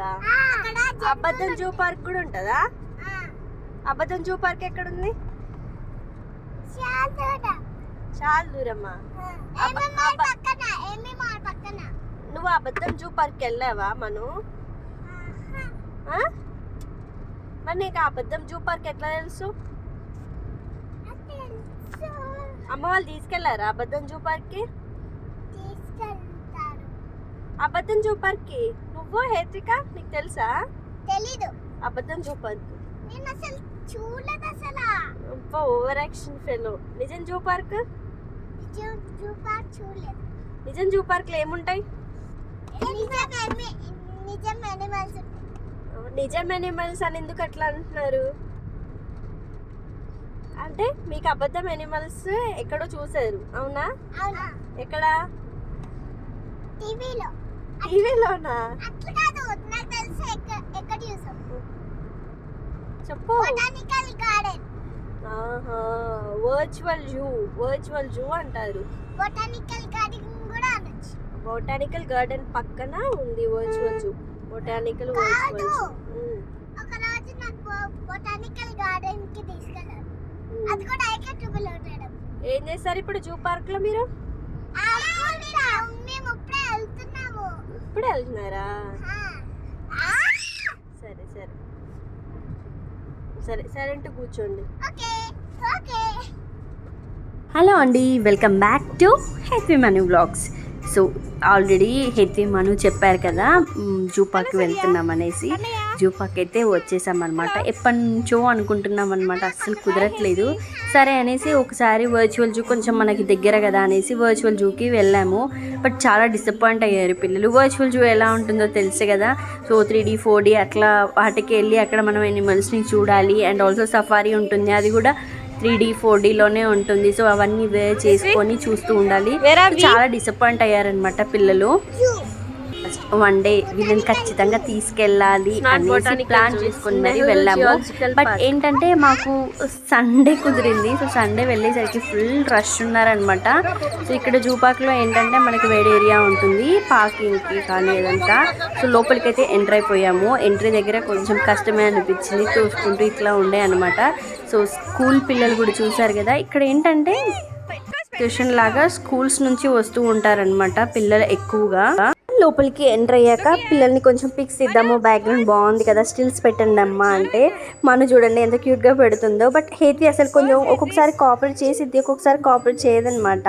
పార్కా అబద్ధం zoo park కూడా ఉంటుందా? అబద్ధం జూ పార్క్ ఎక్కడుంది? చాలా దూరమ్మా నువ్వు అబద్ధం జూ పార్క్ వెళ్ళావా మను? మరి నీకు అబద్ధం జూ పార్క్ ఎట్లా తెలుసు? అమ్మ వాళ్ళు తీసుకెళ్ళారా అబద్ధం జూ పార్క్కి అబద్ధం జూ పార్క్కి నువ్వు హేత్రిక? నీకు తెలుసా? తెలీదు. అబద్ధం జూ పార్క్ నేను అసలు చూడలేదు అసలు. Over action fellow. నిజం జూ పార్క్? జూ పార్క్ చూడలేదు. నిజం జూ పార్క్లో ఏముంటాయి? నిజం ఎనిమల్స్ అని ఎందుకు అట్లా అంటున్నారు? అంటే మీకు అబద్ధం ఎనిమల్స్ ఎక్కడో చూసారు అవునా? అవునా. ఎక్కడ? టీవీలో. టీవీలోనా చెప్పు. Botanical garden. Virtual zoo virtual zoo అంటారు. బొటానికల్ గార్డెన్ కూడా అనొచ్చు. బొటానికల్ గార్డెన్ పక్కన ఉంది వర్చువల్ జూ. బొటానికల్ వర్చువల్ ఒక రోజు నాకు బొటానికల్ గార్డెన్కి తీసుకెళ్ళారు అది కూడా ఐకే ట్రిపుల్ ఏం చేస్తారు ఇప్పుడు జూ పార్క్లో మీరు మేము ఇప్పుడే వెళ్తున్నాము ఇప్పుడు వెళ్తున్నారా. సరే సరే. సరే సరే అంటూ కూర్చోండి. హలో అండి welcome back to Hetvi Manu vlogs so already Hetvi Manu చెప్పారు కదా మ్, జూ పార్క్ వెళ్తున్నాం అనేసి. జూ పార్క్ అయితే వచ్చేసాం అనమాట ఎప్పటి నుంచో అనుకుంటున్నాం అనమాట అస్సలు కుదరట్లేదు. సరే అనేసి ఒకసారి వర్చువల్ జూ కొంచెం మనకి దగ్గర కదా అనేసి వర్చువల్ జూకి వెళ్ళాము. బట్ చాలా డిసప్పాయింట్ అయ్యారు పిల్లలు. వర్చువల్ జూ ఎలా ఉంటుందో తెలుసు కదా. So three D four D అట్లా వాటికి వెళ్ళి అక్కడ మనం ఎనిమల్స్ని చూడాలి. అండ్ ఆల్సో సఫారీ ఉంటుంది. అది కూడా త్రీ డీ ఫోర్ డీలోనే ఉంటుంది. సో అవన్నీ వేర్ చేసుకొని చూస్తూ ఉండాలి? చాలా డిసప్పాయింట్ అయ్యారనమాట పిల్లలు. వన్ డే వీళ్ళని ఖచ్చితంగా తీసుకెళ్ళాలి అనేసి ప్లాన్ చేసుకుని మరి వెళ్ళాము. బట్. ఏంటంటే మాకు సండే కుదిరింది. సో సండే వెళ్ళేసరికి ఫుల్ రష్ ఉన్నారనమాట సో ఇక్కడ జూ పార్క్లో ఏంటంటే మనకి వేడి ఏరియా ఉంటుంది. పార్కింగ్కి కానీ ఏదంతా. సో లోపలికైతే ఎంటర్ అయిపోయాము. ఎంట్రీ దగ్గర కొంచెం కష్టమే అనిపించింది. చూసుకుంటూ ఇట్లా ఉండే అనమాట సో స్కూల్ పిల్లలు కూడా చూసారు కదా. ఇక్కడ ఏంటంటే ట్యూషన్ లాగా స్కూల్స్ నుంచి వస్తూ ఉంటారనమాట పిల్లలు ఎక్కువగా. లోపలికి ఎంటర్ అయ్యాక పిల్లల్ని కొంచెం పిక్స్ ఇద్దాము బ్యాక్గ్రౌండ్ బాగుంది కదా స్టిల్స్ పెట్టండి అమ్మా అంటే మను చూడండి ఎంత క్యూట్గా పెడుతుందో. బట్ హేతి అసలు కొంచెం ఒక్కొక్కసారి కాపరేట్ చేసిద్ది ఒక్కొక్కసారి కాపరేట్ చేయదనమాట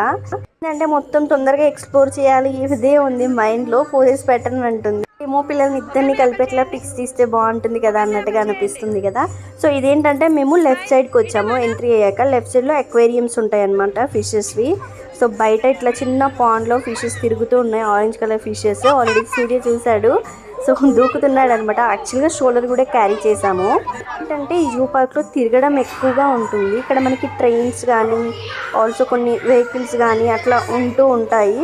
అంటే మొత్తం తొందరగా ఎక్స్ప్లోర్ చేయాలి ఇదే ఉంది మైండ్లో పోసేసి పెట్టని అంటుంది. ఏమో పిల్లల్ని ఇద్దరిని కలిపేట్లా పిక్స్ తీస్తే బాగుంటుంది కదా అన్నట్టుగా అనిపిస్తుంది కదా. సో ఇదేంటంటే మేము లెఫ్ట్ సైడ్కి వచ్చాము. ఎంట్రీ అయ్యాక లెఫ్ట్ సైడ్లో అక్వేరియంస్ ఉంటాయి అనమాట ఫిషెస్వి సో బయట ఇట్లా చిన్న పాండ్లో ఫిషెస్ తిరుగుతూ ఉన్నాయి orange colour fishes. Already Surya చూశాడు. సో దూకుతున్నాడు అనమాట యాక్చువల్గా షోల్డర్ కూడా క్యారీ చేసాము ఏంటంటే ఈ జూ పార్క్లో తిరగడం ఎక్కువగా ఉంటుంది. ఇక్కడ మనకి ట్రైన్స్ కానీ ఆల్సో కొన్ని వెహికల్స్ కానీ అట్లా ఉంటూ ఉంటాయి.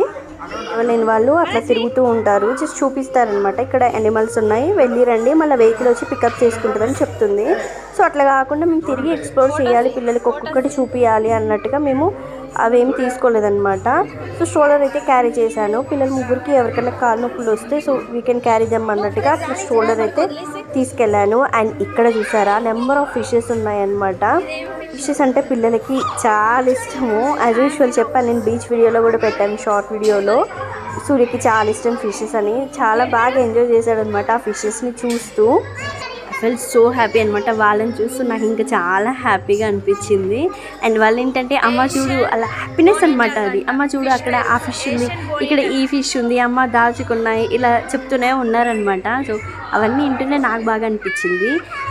లేని వాళ్ళు అట్లా తిరుగుతూ ఉంటారు. జస్ట్ చూపిస్తారనమాట ఇక్కడ ఎనిమల్స్ ఉన్నాయి. వెళ్ళి రండి. మళ్ళీ వెహికల్ వచ్చి పికప్ చేసుకుంటుందని చెప్తుంది. సో అట్లా కాకుండా మేము తిరిగి ఎక్స్ప్లోర్ చేయాలి. పిల్లలకి ఒక్కొక్కటి చూపించాలి అన్నట్టుగా మేము అవేం తీసుకోలేదన్నమాట. సో స్ట్రోలర్ అయితే క్యారీ చేశాను. పిల్లల ముగ్గురికి ఎవరికైనా కాలు నొప్పులు వస్తే so we can carry them అన్నట్టుగా అట్లా స్ట్రోలర్ అయితే తీసుకెళ్ళాను. అండ్ ఇక్కడ చూసారా? నెంబర్ ఆఫ్ ఫిషెస్ ఉన్నాయన్నమాట. ఫిషెస్ అంటే పిల్లలకి చాలా ఇష్టము. యాజ్ యూజువల్ చెప్పాను నేను బీచ్ వీడియోలో కూడా పెట్టాను షార్ట్ వీడియోలో సూర్యకి చాలా ఇష్టం ఫిషెస్ అని. చాలా బాగా ఎంజాయ్ చేశాడు అనమాట ఆ ఫిషెస్ని చూస్తూ. ఫెల్ సో హ్యాపీ అనమాట వాళ్ళని చూస్తూ నాకు ఇంకా చాలా హ్యాపీగా అనిపించింది. అండ్ వాళ్ళు ఏంటంటే అమ్మ చూడు అలా హ్యాపీనెస్ అనమాట అది. అమ్మ చూడు అక్కడ ఆ ఫిష్ ఉంది. ఇక్కడ ఈ ఫిష్ ఉంది. అమ్మ దాచుకున్నాయి. ఇలా చెప్తూనే ఉన్నారనమాట సో అవన్నీ వింటూనే నాకు బాగా అనిపించింది.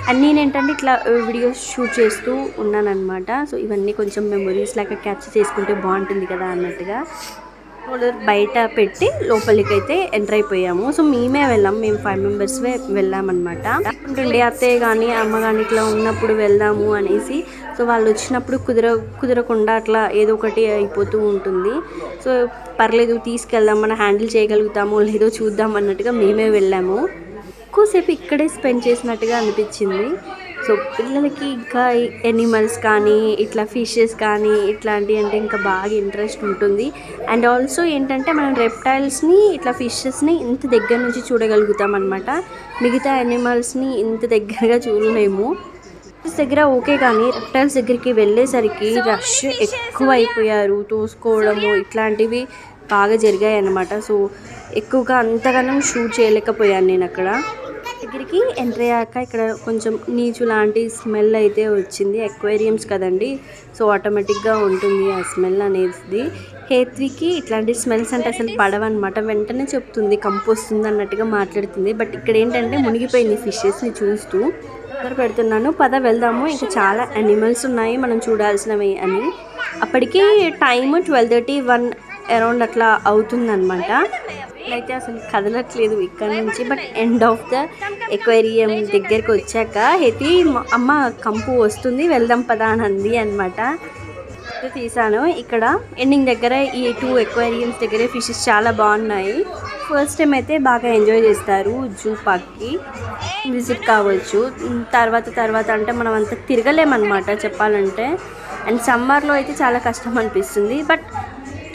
అండ్ నేను ఏంటంటే ఇట్లా వీడియోస్ షూట్ చేస్తూ ఉన్నానమాట సో ఇవన్నీ కొంచెం మెమొరీస్ లాగా క్యాప్చర్ చేసుకుంటే బాగుంటుంది కదా అన్నట్టుగా. బయట పెట్టి లోపలికి అయితే ఎంటర్ అయిపోయాము. సో మేమే వెళ్ళాం. మేము ఫైవ్ మెంబర్స్ వెళ్ళామన్నమాట. ఉంటుండే అత్తయ్య కానీ అమ్మ కానీ ఇట్లా ఉన్నప్పుడు వెళ్దాము అనేసి సో వాళ్ళు వచ్చినప్పుడు కుదర కుదరకుండా అట్లా ఏదో ఒకటి అయిపోతూ ఉంటుంది. సో పర్లేదు తీసుకెళ్దాం మనం హ్యాండిల్ చేయగలుగుతామో లేదో చూద్దాం అన్నట్టుగా మేమే వెళ్ళాము. ఎక్కువసేపు ఇక్కడే స్పెండ్ చేసినట్టుగా అనిపించింది. సో పిల్లలకి ఇంకా ఎనిమల్స్ కానీ ఇట్లా ఫిషెస్ కానీ ఇట్లాంటివి అంటే ఇంకా బాగా ఇంట్రెస్ట్ ఉంటుంది. అండ్ ఆల్సో ఏంటంటే మనం రెప్టైల్స్ని ఇట్లా ఫిషెస్ని ఇంత దగ్గర నుంచి చూడగలుగుతాం అనమాట మిగతా ఎనిమల్స్ని ఇంత దగ్గరగా చూడలేము. ఫిషెస్ దగ్గర ఓకే కానీ రెప్టైల్స్ దగ్గరికి వెళ్ళేసరికి రష్ ఎక్కువ అయిపోయారు తోసుకోవడము ఇట్లాంటివి బాగా జరిగాయి అన్నమాట సో ఎక్కువగా అంతగానం షూట్ చేయలేకపోయాను నేను అక్కడ దగ్గరికి ఎంటర్ అయ్యాక ఇక్కడ కొంచెం నీచు లాంటి స్మెల్ అయితే వచ్చింది. ఎక్వేరియమ్స్ కదండి. సో ఆటోమేటిక్గా ఉంటుంది ఆ స్మెల్ అనేది హేత్వికి ఇట్లాంటి స్మెల్స్ అంటే అసలు పడవన్నమాట. వెంటనే చెప్తుంది కంపు వస్తుంది అన్నట్టుగా మాట్లాడుతుంది. బట్ ఇక్కడ ఏంటంటే మునిగిపోయింది ఫిషెస్ని చూస్తూ. ఇక్కడ పెడుతున్నాను. పద వెళ్దాము. ఇంకా చాలా అనిమల్స్ ఉన్నాయి. మనం చూడాల్సినవి అని. అప్పటికి time twelve thirty one around అట్లా అవుతుందన్నమాట. అయితే అసలు కదలట్లేదు ఇక్కడ నుంచి. But end of the aquarium దగ్గరికి వచ్చాక హెతి అమ్మ కంపు వస్తుంది వెళ్దాం పదా అని అంది అనమాట తీసాను. ఇక్కడ ఎండింగ్ దగ్గర ఈ టూ ఎక్వేరియమ్స్ దగ్గర ఫిషెస్ చాలా బాగున్నాయి. ఫస్ట్ టైం అయితే బాగా ఎంజాయ్ చేస్తారు జూ పార్క్కి. విజిట్ కావచ్చు. తర్వాత తర్వాత అంటే మనం అంత తిరగలేమన్నమాట చెప్పాలంటే. అండ్ సమ్మర్లో అయితే చాలా కష్టం అనిపిస్తుంది. బట్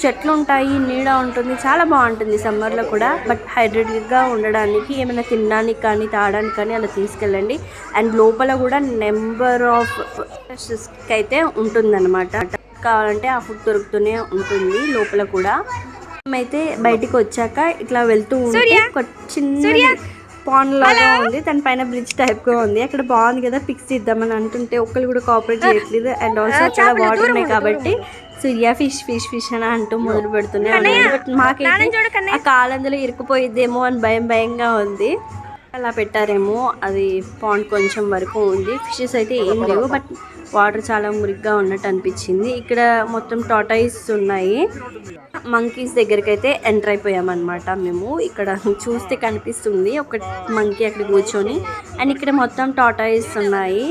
చెట్లు ఉంటాయి నీడ ఉంటుంది చాలా బాగుంటుంది సమ్మర్లో కూడా. బట్ హైడ్రేటెడ్గా ఉండడానికి ఏమైనా తినడానికి కానీ తాగడానికి కానీ అలా తీసుకెళ్ళండి. అండ్ లోపల కూడా నెంబర్ ఆఫ్ అయితే ఉంటుందన్నమాట. కావాలంటే ఆ ఫుడ్ దొరుకుతూనే ఉంటుంది లోపల కూడా. మేమైతే బయటికి వచ్చాక ఇట్లా వెళ్తూ ఉంటే ఒక చిన్న పాండ్ లాగా ఉంది. దాని పైన బ్రిడ్జ్ టైప్గా ఉంది. అక్కడ బాగుంది కదా పిక్స్ ఇద్దామని అంటుంటే ఒక్కరు కూడా కోఆపరేట్ చేయట్లేదు. అండ్ ఆల్సో చాలా వాటర్ ఉన్నాయి కాబట్టి సూర్య ఫిష్ ఫిష్ ఫిష్ అని అంటూ మొదలు పెడుతూనే ఉన్నాయి బట్ మాకైతే ఆ కాలందులో ఇరుక్కుపోయిద్దేమో అని భయం భయంగా ఉంది. అలా పెట్టారేమో అది పాండ్ కొంచెం వరకు ఉంది. ఫిషెస్ అయితే ఏం లేవు బట్ వాటర్ చాలా మురిగ్గా ఉన్నట్టు అనిపించింది. ఇక్కడ మొత్తం టాటాయిస్ ఉన్నాయి. మంకీస్ దగ్గరికి అయితే ఎంటర్ అయిపోయామన్నమాట మేము. ఇక్కడ చూస్తే కనిపిస్తుంది ఒక మంకీ అక్కడ కూర్చొని. అండ్ ఇక్కడ మొత్తం టాటాయిస్ ఉన్నాయి.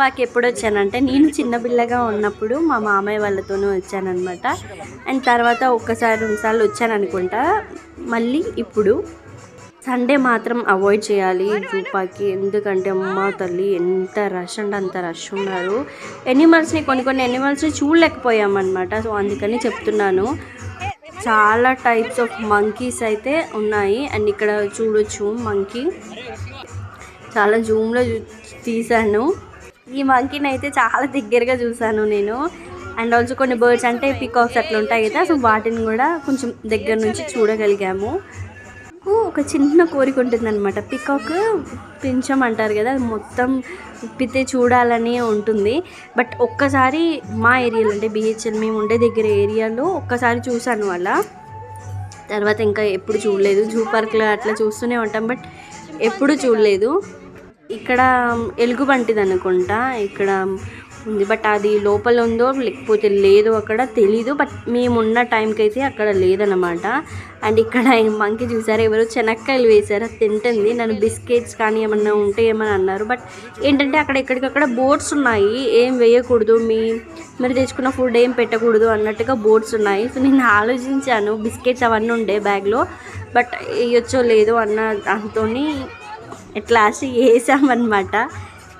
పాకి ఎప్పుడు వచ్చానంటే నేను చిన్న పిల్లగా ఉన్నప్పుడు మా మామయ్య వాళ్ళతోనే వచ్చానమాట అండ్ తర్వాత ఒక్కసారి రెండుసార్లు వచ్చాను అనుకుంటా మళ్ళీ ఇప్పుడు సండే మాత్రం అవాయిడ్ చేయాలి జూపాకి. ఎందుకంటే అమ్మ తల్లి ఎంత రష్ అంటే అంత రష్ ఉన్నారు. ఎనిమల్స్ని కొన్ని కొన్ని ఎనిమల్స్ని చూడలేకపోయామన్నమాట. సో అందుకని చెప్తున్నాను. చాలా టైప్స్ ఆఫ్ మంకీస్ అయితే ఉన్నాయి. అండ్ ఇక్కడ చూడొచ్చు మంకీ చాలా జూమ్లో తీశాను. ఈ మంకీని అయితే చాలా దగ్గరగా చూసాను నేను. అండ్ ఆల్సో కొన్ని బర్డ్స్ అంటే పికాక్స్ అట్లా ఉంటాయి కదా. సో వాటిని కూడా కొంచెం దగ్గర నుంచి చూడగలిగాము. నాకు ఒక చిన్న కోరిక ఉంటుంది అనమాట పికాక్ పించం అంటారు కదా అది మొత్తం ఉప్పితే చూడాలని ఉంటుంది. బట్ ఒక్కసారి మా ఏరియాలో అంటే బిహెచ్ఎల్ మేము ఉండే దగ్గర ఏరియాలో ఒక్కసారి చూసాను అలా. తర్వాత ఇంకా ఎప్పుడు చూడలేదు. జూ పార్క్లో అట్లా చూస్తూనే ఉంటాం బట్ ఎప్పుడు చూడలేదు. ఇక్కడ ఎలుగుబంటిది అనుకుంటా ఇక్కడ ఉంది. బట్ అది లోపల ఉందో లేకపోతే లేదో అక్కడ తెలీదు. బట్ మేమున్న టైంకి అయితే అక్కడ లేదనమాట అండ్ ఇక్కడ మంకి చూసారు? ఎవరు చెనక్కాయలు వేశారు. అది తింటుంది. నన్ను బిస్కెట్స్ కానీ ఏమన్నా ఉంటే ఏమని అన్నారు. బట్ ఏంటంటే అక్కడ ఎక్కడికక్కడ బోర్డ్స్ ఉన్నాయి. ఏం వేయకూడదు. మీ మీరు తెచ్చుకున్న ఫుడ్ ఏం పెట్టకూడదు అన్నట్టుగా బోర్డ్స్ ఉన్నాయి. సో నేను ఆలోచించాను. బిస్కెట్స్ అవన్నీ ఉండే బ్యాగ్లో. బట్ వేయొచ్చో లేదో అన్న దాంతో ఎట్లా వేసామన్నమాట.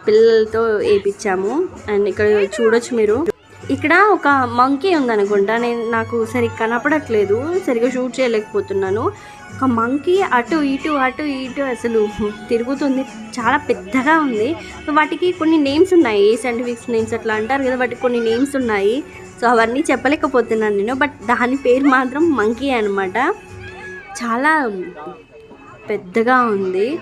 పిల్లలతో వేయించాము అండ్ ఇక్కడ చూడొచ్చు మీరు. ఇక్కడ ఒక మంకీ ఉందనుకుంటా. నేను నాకు సరిగ్గా కనపడట్లేదు. సరిగ్గా షూట్ చేయలేకపోతున్నాను. ఒక మంకీ అటు ఇటు అటు ఇటు అసలు తిరుగుతుంది. చాలా పెద్దగా ఉంది. వాటికి కొన్ని నేమ్స్ ఉన్నాయి. సైంటిఫిక్స్ నేమ్స్ అట్లా అంటారు కదా వాటికి కొన్ని నేమ్స్ ఉన్నాయి. సో అవన్నీ చెప్పలేకపోతున్నాను నేను. బట్ దాని పేరు మాత్రం మంకీ అనమాట చాలా పెద్దగా ఉంది.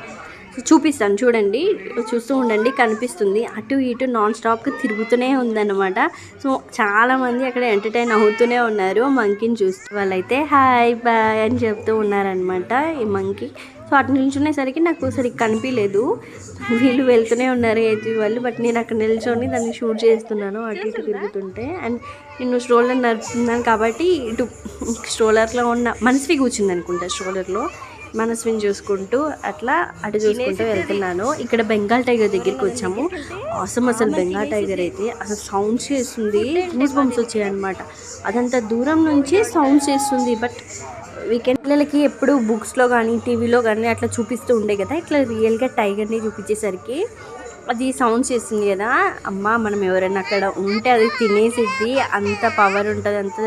చూపిస్తాను చూడండి. చూస్తూ ఉండండి కనిపిస్తుంది. అటు ఇటు నాన్ స్టాప్గా తిరుగుతూనే ఉందన్నమాట. సో చాలామంది అక్కడ ఎంటర్టైన్ అవుతూనే ఉన్నారు. మంకీని చూస్తే వాళ్ళైతే హాయ్ బాయ్ అని చెప్తూ ఉన్నారనమాట ఈ మంకీ. సో అటు నిల్చునేసరికి నాకు సరిగ్గా కనిపించలేదు వీళ్ళు వెళ్తూనే ఉన్నారు ఏది వాళ్ళు బట్ నేను అక్కడ నిల్చొని దాన్ని షూట్ చేస్తున్నాను అటు ఇటు తిరుగుతుంటే. అండ్ నేను స్ట్రోలర్ నడుపుతున్నాను కాబట్టి ఇటు స్ట్రోలర్లో ఉన్న మనస్వి కూర్చుంది అనుకుంటా స్ట్రోలర్లో. మనస్విని చూసుకుంటూ అట్లా అటు చూసుకుంటూ వెళ్తున్నాను. ఇక్కడ బెంగాల్ టైగర్ దగ్గరికి వచ్చాము. అవసరం అసలు బెంగాల్ టైగర్ అయితే. అసలు సౌండ్ చేస్తుంది. న్యూస్ బంప్స్ వచ్చాయి అనమాట అదంత దూరం నుంచి సౌండ్ చేస్తుంది. బట్ వీకెండ్ పిల్లలకి ఎప్పుడు బుక్స్లో కానీ టీవీలో కానీ అట్లా చూపిస్తూ ఉండే కదా. ఇట్లా రియల్గా టైగర్ని చూపించేసరికి అది సౌండ్స్ చేస్తుంది కదా. అమ్మ మనం ఎవరైనా అక్కడ ఉంటే అది తినేసిద్ది. అంత పవర్ ఉంటుంది అంత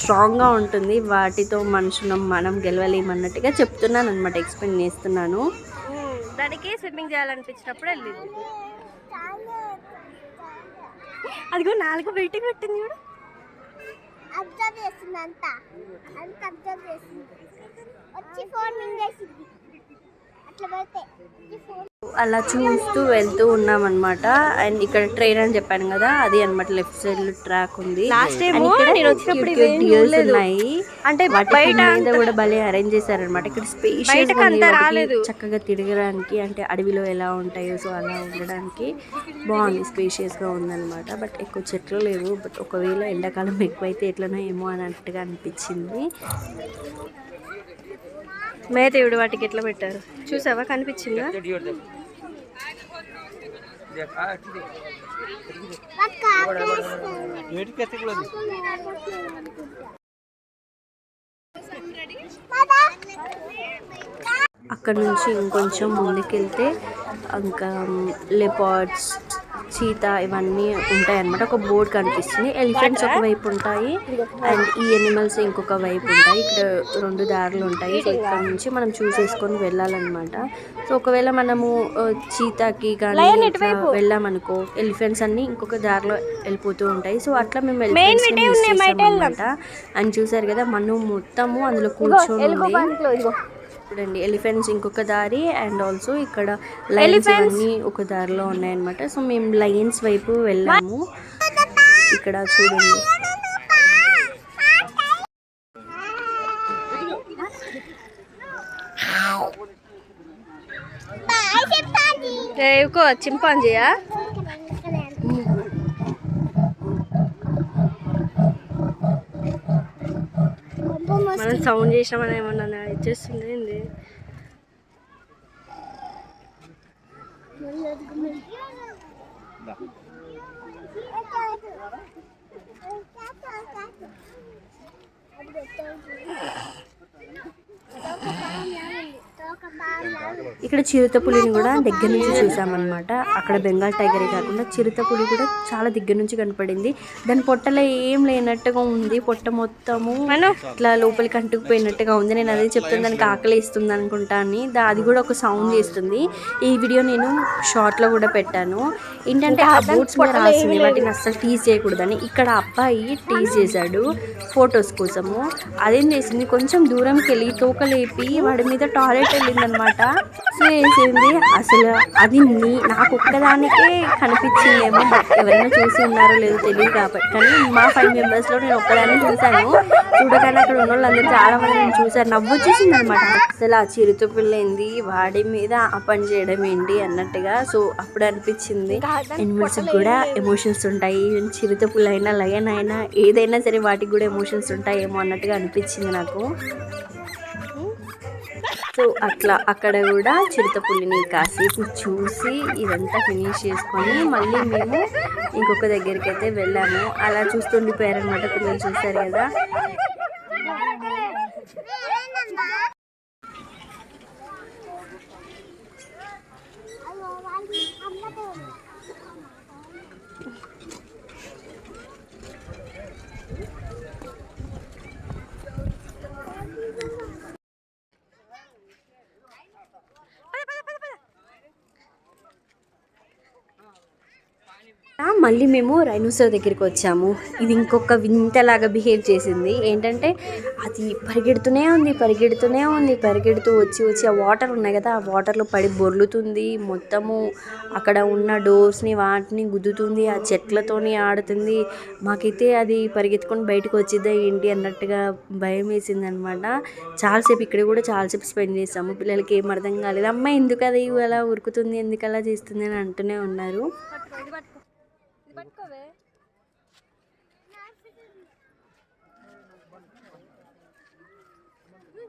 స్ట్రాంగ్గా ఉంటుంది. వాటితో మనుషులం మనం గెలవలేమన్నట్టుగా చెప్తున్నాను అనమాట ఎక్స్ప్లెయిన్ చేస్తున్నాను దానికి స్విమ్మింగ్ చేయాలనిపించినప్పుడు వెళ్ళింది. అదిగో నాలుగు వెయిటింగ్ పెట్టింది చూడు. అబ్జర్వ్ చేస్తుంది అంతా. అంత అబ్జర్వ్ చేస్తుంది వచ్చి ఫోన్ మింగేసింది అట్లా పెడితే వచ్చి ఫోన్ అలా చూస్తూ వెళ్తూ ఉన్నాం అనమాట అండ్ ఇక్కడ ట్రైన్ అని చెప్పాను కదా అది అన్నమాట లెఫ్ట్ సైడ్లో ట్రాక్ ఉంది. చూడలేదు. ఉన్నాయి. అంటే బయట కూడా భలే అరేంజ్ చేశారనమాట ఇక్కడ స్పేషియస్. చక్కగా తిరగడానికి అంటే అడవిలో ఎలా ఉంటాయో సో అలా ఉండడానికి బాగుంది స్పేషియస్గా ఉందన్నమాట. బట్ ఎక్కువ చెట్లు లేవు. బట్ ఒకవేళ ఎండాకాలం ఎక్కువైతే ఎట్లనో ఏమో అన్నట్టుగా అనిపించింది. మేతేవుడు వాటికి ఎట్లా పెట్టారు? చూసావా? కనిపించిందా? అక్కడ నుంచి ఇంకొంచెం ముందుకెళ్తే ఇంకా లెపార్డ్స్ చీత ఇవన్నీ ఉంటాయి అన్నమాట ఒక బోర్డ్ కనిపిస్తుంది. ఎలిఫెంట్స్ ఒక వైపు ఉంటాయి. అండ్ ఈ ఎనిమల్స్ ఇంకొక వైపు ఉంటాయి. ఇక్కడ రెండు దారులు ఉంటాయి. సో ఇక్కడ నుంచి మనం చూసేసుకొని వెళ్ళాలన్నమాట. సో ఒకవేళ మనము చీతాకి కానీ వెళ్ళామనుకో ఎలిఫెంట్స్ అన్ని ఇంకొక దారిలో వెళ్ళిపోతూ ఉంటాయి. సో అట్లా మేము ఎలిఫెంట్స్ అనమాట అని చూసారు కదా మనం మొత్తము అందులో కూర్చొని. చూడండి ఎలిఫెంట్స్ ఇంకొక దారి అండ్ ఆల్సో ఇక్కడ లైన్స్ అన్ని ఒక దారిలో ఉన్నాయన్నమాట. సో మేము లైన్స్ వైపు వెళ్ళాము. ఇక్కడ చూడండి. చింపాంజీయా? మనం సౌండ్ చేసినామని ఏమన్నా ఇచ్చేస్తుంది ఏంది? ఇక్కడ చిరుతపులిని కూడా దగ్గర నుంచి చూసామన్నమాట. అక్కడ బెంగాల్ టైగరే కాకుండా చిరుతపులి కూడా చాలా దగ్గర నుంచి కనపడింది. దాని పొట్టలో ఏం లేనట్టుగా ఉంది. పొట్ట మొత్తము ఇట్లా లోపలికి అంటుకుపోయినట్టుగా ఉంది. నేను అదే చెప్తాను దానికి ఆకలి ఇస్తుంది అనుకుంటా అని. అది కూడా ఒక సౌండ్ చేస్తుంది. ఈ వీడియో నేను షార్ట్లో కూడా పెట్టాను. ఏంటంటే ఆ బోట్స్ మీద రాసింది వాటిని అస్సలు టీజ్ చేయకూడదని. ఇక్కడ అబ్బాయి టీజ్ చేశాడు ఫొటోస్ కోసము. అదేం చేసింది? కొంచెం దూరంకి వెళ్ళి తోక లేపి వాడి మీద టాయిలెట్ వెళ్ళిందనమాట సో వేసింది అసలు అది నీ నాకు ఒక్కదానికే కనిపించిందేమో. బట్ ఎవరైనా చూసి ఉన్నారో లేదో తెలియదు కాబట్టి. కానీ మా ఫైవ్ మెంబర్స్లో నేను ఒక్కదాన్ని చూశాను. చూడగానే అక్కడ ఉన్న వాళ్ళందరూ చాలా మంది నేను చూసాను నవ్వు వచ్చేసింది అనమాట అసలు ఆ చిరుత పిల్ల ఏంది వాడి మీద ఆ పని చేయడం ఏంటి అన్నట్టుగా. సో అప్పుడు అనిపించింది. ఎనిమల్స్ కూడా ఎమోషన్స్ ఉంటాయి. చిరుత పుల్లైనా అయినా లయన్ అయినా ఏదైనా సరే వాటికి కూడా ఎమోషన్స్ ఉంటాయేమో అన్నట్టుగా అనిపించింది నాకు. సో అట్లా అక్కడ కూడా చిరుతపుల్లిని కాసేపు చూసి ఇదంతా ఫినిష్ చేసుకొని మళ్ళీ మేము ఇంకొక దగ్గరికి అయితే వెళ్ళాము. అలా చూస్తుండిపోయారనమాట పిల్లలు చూస్తారు కదా. మళ్ళీ మేము రైనోసర్ దగ్గరికి వచ్చాము. ఇది ఇంకొక వింతలాగా బిహేవ్ చేసింది. ఏంటంటే అది పరిగెడుతూనే ఉంది పరిగెడుతూనే ఉంది పరిగెడుతూ వచ్చి వచ్చి ఆ వాటర్ ఉన్నాయి కదా ఆ వాటర్లో పడి బొర్లుతుంది. మొత్తము అక్కడ ఉన్న డోర్స్ని వాటిని గుద్దుతుంది ఆ చెట్లతోని ఆడుతుంది. మాకైతే అది పరిగెత్తుకొని బయటకు వచ్చిద్దా ఏంటి అన్నట్టుగా భయం వేసింది అనమాట చాలాసేపు ఇక్కడ కూడా చాలాసేపు స్పెండ్ చేసాము. పిల్లలకి ఏం అర్థం కాలేదు. అమ్మ ఎందుకు అది అలా ఉరుకుతుంది ఎందుకు అలా చేస్తుంది అని అంటూనే ఉన్నారు.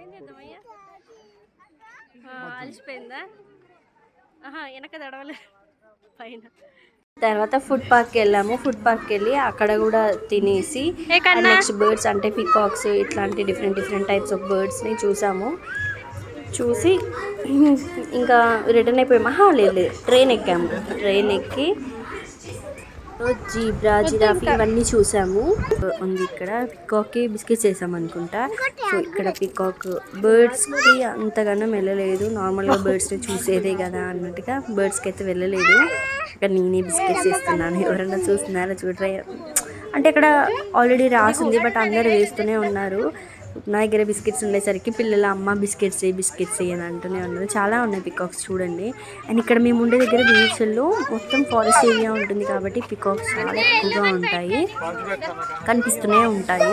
ఏం చేద్దామయ్యా అలసిపోయిందా? ఆహా వెనక తడవలే. పైన. తర్వాత ఫుడ్ పార్క్కి వెళ్ళాము. ఫుడ్ పార్క్కి వెళ్ళి అక్కడ కూడా తినేసి నెక్స్ట్ బర్డ్స్ అంటే పికాక్స్ ఇట్లాంటి డిఫరెంట్ డిఫరెంట్ టైప్స్ ఆఫ్ బర్డ్స్ని చూసాము. చూసి ఇంకా రిటర్న్ అయిపోయాము. లేదు లేదు. ట్రైన్ ఎక్కాము. ట్రైన్ ఎక్కి జీబ్రా జిరాఫీ ఇవన్నీ చూసాము. ఉంది ఇక్కడ. పికాక్కి బిస్కెట్స్ వేసాం అనుకుంటా. సో ఇక్కడ పికాక్ బర్డ్స్కి అంతగానో వెళ్ళలేదు. నార్మల్గా బర్డ్స్ని చూసేదే కదా అన్నట్టుగా బర్డ్స్కి అయితే వెళ్ళలేదు. ఇక్కడ నేనే బిస్కెట్స్ వేస్తున్నాను ఎవరైనా చూస్తున్నారా చూడరా? అంటే ఇక్కడ ఆల్రెడీ రాసింది బట్ అందరు వేస్తూనే ఉన్నారు. నా దగ్గర బిస్కెట్స్ ఉండేసరికి పిల్లల అమ్మ బిస్కెట్స్ బిస్కెట్స్ ఏ అని అంటూనే ఉన్నారు చాలా ఉన్నాయి పికాక్స్ చూడండి అండ్ ఇక్కడ మేము ఉండే దగ్గర బీచ్లో మొత్తం ఫారెస్ట్ ఏరియా ఉంటుంది కాబట్టి పికాక్స్ చాలా ఎక్కువగా ఉంటాయి కనిపిస్తూనే ఉంటాయి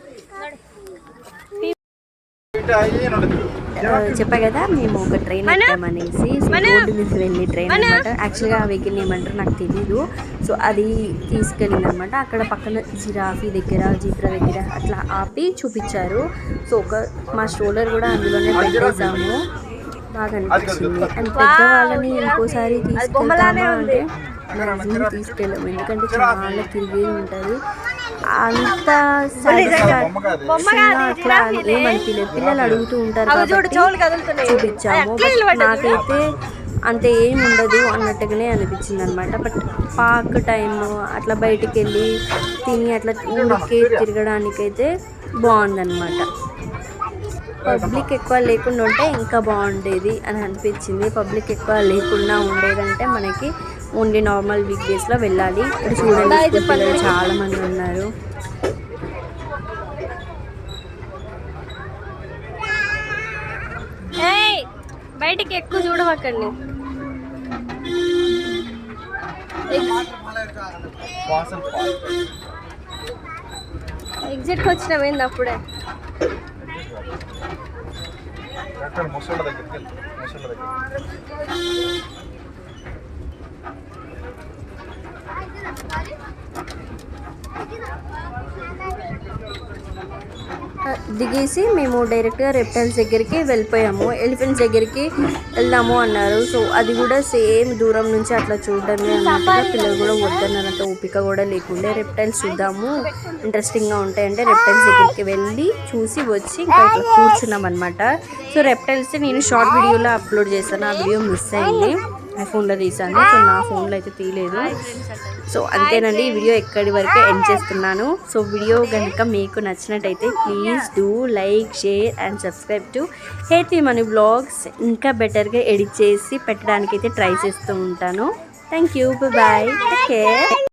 చెప్పా కదా మేము ఒక ట్రైన్ ఎక్కామనేసి రోడ్డు మీద వెళ్ళి ట్రైన్ అనమాట యాక్చువల్గా ఆ వెహికల్ ఏమంటారో నాకు తెలీదు. సో అది తీసుకెళ్ళింది అనమాట అక్కడ పక్కన జిరాఫీ దగ్గర జీబ్రా దగ్గర అట్లా ఆపి చూపించారు. సో ఒక మా స్ట్రోలర్ కూడా అందులోనే పెట్టేసాము బాగా అనిపించింది. అండ్ పెద్దవాళ్ళని ఇంకోసారి తీసుకెళ్తామా అంటే మ్యాక్సిమం తీసుకెళ్ళాము. ఎందుకంటే చాలా తిరిగేది ఉంటుంది. అంత అట్లా ఏమనిపించలేదు పిల్లలు అడుగుతూ ఉంటారు కాబట్టి చూపించాము. బట్ నాకైతే అంత ఏం ఉండదు అన్నట్టుగానే అనిపించింది అనమాట బట్ పార్క్ టైం అట్లా బయటికి వెళ్ళి తిని అట్లా ఊరికే తిరగడానికైతే బాగుందన్నమాట పబ్లిక్ ఎక్కువ లేకుండా ఉంటే ఇంకా బాగుండేది అని అనిపించింది. పబ్లిక్ ఎక్కువ లేకుండా ఉండేదంటే మనకి ఓన్లీ నార్మల్ వీక్ డేస్లో వెళ్ళాలి. ఇక్కడ చూడండి చాలా మంది ఉన్నారు. బయటికి ఎక్కువ చూడవకండి. ఎగ్జిట్కి వచ్చినాం ఏంది అప్పుడే? ముసళ్ళ దగ్గరికి. ముసళ్ళ దగ్గర దిగేసి మేము డైరెక్ట్గా రెప్టైల్స్ దగ్గరికి వెళ్ళిపోయాము. ఎలిఫెంట్స్ దగ్గరికి వెళ్దాము అన్నారు. సో అది కూడా సేమ్ దూరం నుంచి అట్లా చూడడమే అన్నట్టుగా పిల్లలు కూడా వద్దన్నారంత ఓపిక కూడా లేకుండే రెప్టైల్స్ చూద్దాము. ఇంట్రెస్టింగ్గా ఉంటాయంటే రెప్టైల్స్ దగ్గరికి వెళ్ళి చూసి వచ్చి ఇంకా ఇట్లా కూర్చున్నాం అనమాట సో రెప్టైల్స్ నేను షార్ట్ వీడియోలో అప్లోడ్ చేశాను. ఆ వీడియో మిస్ అయింది. ఐఫోన్లో తీసాను సో నా ఫోన్లో అయితే తీయలేదు. సో అంతేనండి ఈ వీడియో ఎక్కడి వరకు ఎండ్ చేస్తున్నాను. సో వీడియో కనుక మీకు నచ్చినట్టయితే please do like share and subscribe to Hetvi Manu vlogs ఇంకా బెటర్గా ఎడిట్ చేసి పెట్టడానికి అయితే ట్రై చేస్తూ ఉంటాను. Thank you bye take care